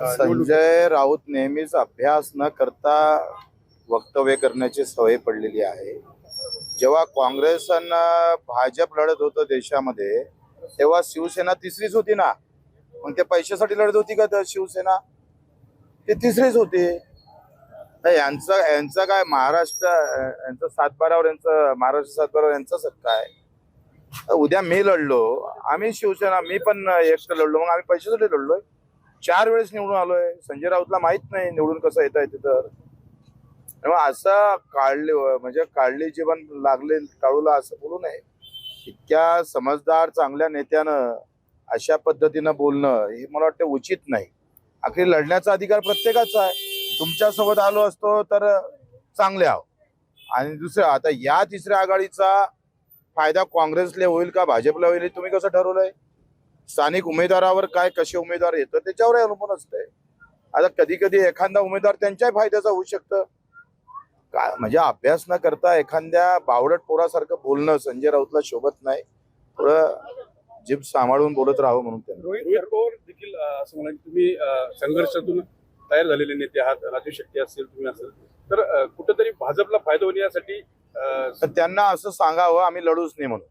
संजय राऊत नेहमीच अभ्यास न करता वक्तव्य करण्याची सवय पडलेली आहे. जेव्हा काँग्रेस आणि भाजप लढत होतं देशामध्ये तेव्हा शिवसेना तिसरीच होती ना? मग ते पैशासाठी लढत होती का तर शिवसेना? ती तिसरीच होती. नाही, यांचं यांचं काय महाराष्ट्र यांचं सातबारावर यांचं महाराष्ट्र सातबारावर यांचा सत्ता आहे. उद्या मी लढलो आम्ही शिवसेना मी पण एकटं लढलो मग आम्ही पैशासाठी लढलोय. चार वेळेस निवडून आलोय. संजय राऊतला माहीत नाही निवडून कसं येता येते तर. तेव्हा असं काढले म्हणजे काढले जीवन लागले टाळूला असं बोलू नये. इतक्या समजदार चांगल्या नेत्यानं अशा पद्धतीनं बोलणं हे मला वाटतं उचित नाही. अखेर लढण्याचा अधिकार प्रत्येकाचा आहे. तुमच्यासोबत आलो असतो तर चांगले आहो. आणि दुसरं आता या तिसऱ्या आघाडीचा फायदा काँग्रेसला होईल का भाजपला होईल तुम्ही कसं ठरवलंय? स्थानिक उमेदवारावर काय कसे उमेदवार येतं त्याच्यावर अवलंबून असतंय. आता कधी कधी एखादा उमेदवार त्यांच्याही फायद्याचा होऊ शकतं. काय म्हणजे अभ्यास न करता एखाद्या बावडट पोरासारखं बोलणं संजय राऊतला शोभत नाही. थोडं जीभ सांभाळून बोलत राहावं म्हणून रोहित पवार देखील असं म्हणाले की तुम्ही संघर्षातून तयार झालेले नेते आहात राजू शेट्टी असेल तुम्ही असेल तर कुठेतरी भाजपला फायदा होईल यासाठी अं, तर त्यांना असं सांगावं आम्ही लढूच नाही म्हणून.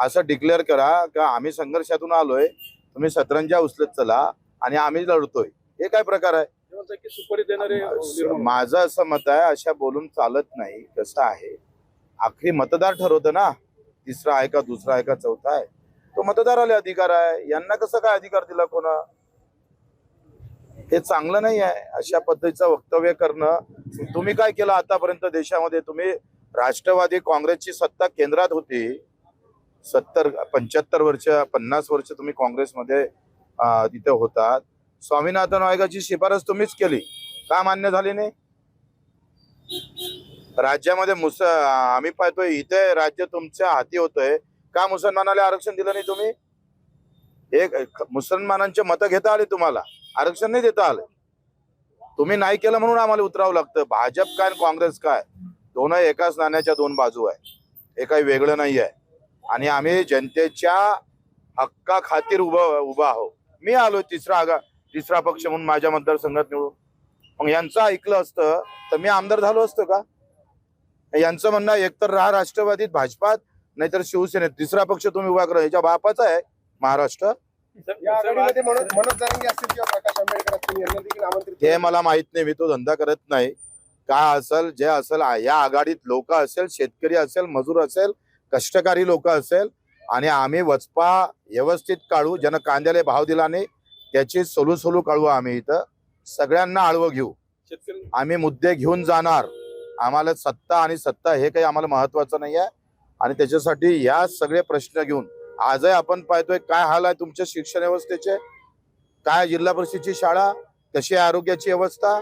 असं डिक्लेअर करा का आम्ही संघर्षातून आलोय तुम्ही सतरंजा उचलत चला आणि आम्ही लढतोय. हे काय प्रकार आहे? माझं असं मत आहे अशा बोलून चालत नाही. कसं आहे? आखरी मतदार ठरवतं ना. तिसरा आहे का दुसरा आहे का चौथा आहे. तो मतदाराला अधिकार आहे. यांना कसं काय अधिकार दिला कोणा? हे चांगलं नाही आहे. अशा पद्धतीचं वक्तव्य करणं. तुम्ही काय केलं आतापर्यंत देशामध्ये? तुम्ही राष्ट्रवादी काँग्रेसची सत्ता केंद्रात होती. सत्तर पंच्याहत्तर वर्ष पन्नास वर्ष तुम्ही काँग्रेसमध्ये तिथे होतात. स्वामीनाथन आयोगाची शिफारस तुम्हीच केली. का मान्य झाली नाही? राज्यामध्ये मुस आम्ही पाहतोय इथे राज्य तुमच्या हाती होतंय. का मुसलमानाला आरक्षण दिलं नाही तुम्ही? एक मुसलमानांचे मतं घेता आले तुम्हाला. आरक्षण नाही देता आलं. तुम्ही नाही केलं म्हणून आम्हाला उतरावं लागतं. भाजप काय आणि काँग्रेस काय? दोन एकाच नाण्याच्या दोन बाजू आहे. हे काही वेगळं नाही आहे आणि आम्ही जनतेच्या हक्का खातीर उभं उभा आहो मी आलो तिसरा आगा तिसरा पक्ष म्हणून माझ्या मतदारसंघात निवडून. मग यांचं ऐकलं असतं तर मी आमदार झालो असतो का? यांचं म्हणणं एकतर राहा राष्ट्रवादीत भाजपात नाहीतर शिवसेनेत. तिसरा पक्ष तुम्ही उभा करा. याच्या बापाचा आहे महाराष्ट्र. हे मला माहीत नाही मी तो धंदा करत नाही. काय असेल जे असेल या आघाडीत लोक असेल शेतकरी असेल मजूर असेल कष्टकारी लोक असेल आणि आम्ही वचपा व्यवस्थित काढू ज्यानं कांद्याला भाव दिला नाही त्याची सोलू सोलू काढू आम्ही इथं. सगळ्यांना आळवं घेऊ. आम्ही मुद्दे घेऊन जाणार. आम्हाला सत्ता आणि सत्ता हे काही आम्हाला महत्वाचं नाही आहे. आणि त्याच्यासाठी या सगळे प्रश्न घेऊन आजही आपण पाहतोय काय हाल आहे तुमच्या शिक्षण व्यवस्थेचे? काय जिल्हा परिषदची शाळा? कशी आहे आरोग्याची व्यवस्था?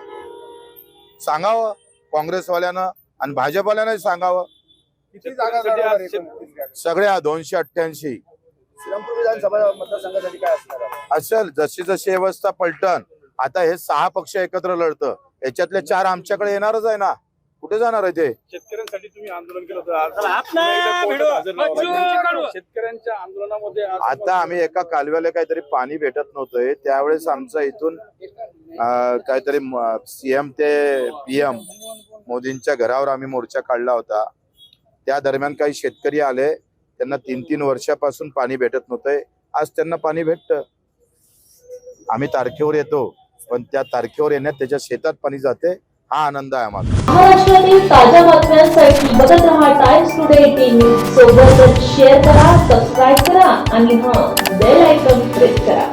सांगावं. काँग्रेसवाल्यानं आणि भाजपवाल्यानं सांगावं. किती जागा लढवणार एकूण? सगळ्या दोनशे अठ्ठ्याऐंशी श्रीरामपूर विधानसभा मतदारसंघासाठी काय असणार आहे? असेल जशी जशी व्यवस्था पलटन आता हे सहा पक्ष एकत्र लढतं याच्यातले चार आमच्याकडे येणारच आहे ना कुठे जाणार आहे ते शेतकऱ्यांसाठी तुम्ही आंदोलन केलं होतं आज चला, आपला पुन्हा एकदा कोर्टात व्हिडिओ. हजर लावला. मजूर काढू. शेतकऱ्यांच्या आंदोलनामध्ये आज आता आम्ही एका कालव्याला काहीतरी पाणी भेटत नव्हतंय त्यावेळेस आमचा इथून अं, काहीतरी सीएम ते पीएम मोदींच्या घरावर आम्ही मोर्चा काढला होता त्या दरम्यान काही शेतकरी आले त्यांना तीन तीन वर्षापासून पाणी भेटत नव्हतंय आज त्यांना पाणी भेटतं. आम्ही तारखेवर येतो पण त्या तारखेवर येण्यात त्याच्या शेतात पाणी जाते हा आनंद आहे आम्हाला. महाराष्ट्रातील ताज्या बातम्यांसाठी बघत राहा टाइम्स टुडे टीव्ही सोबतच शेअर करा सबस्क्राईब करा आणि हा बेल आयकॉन प्रेस करा.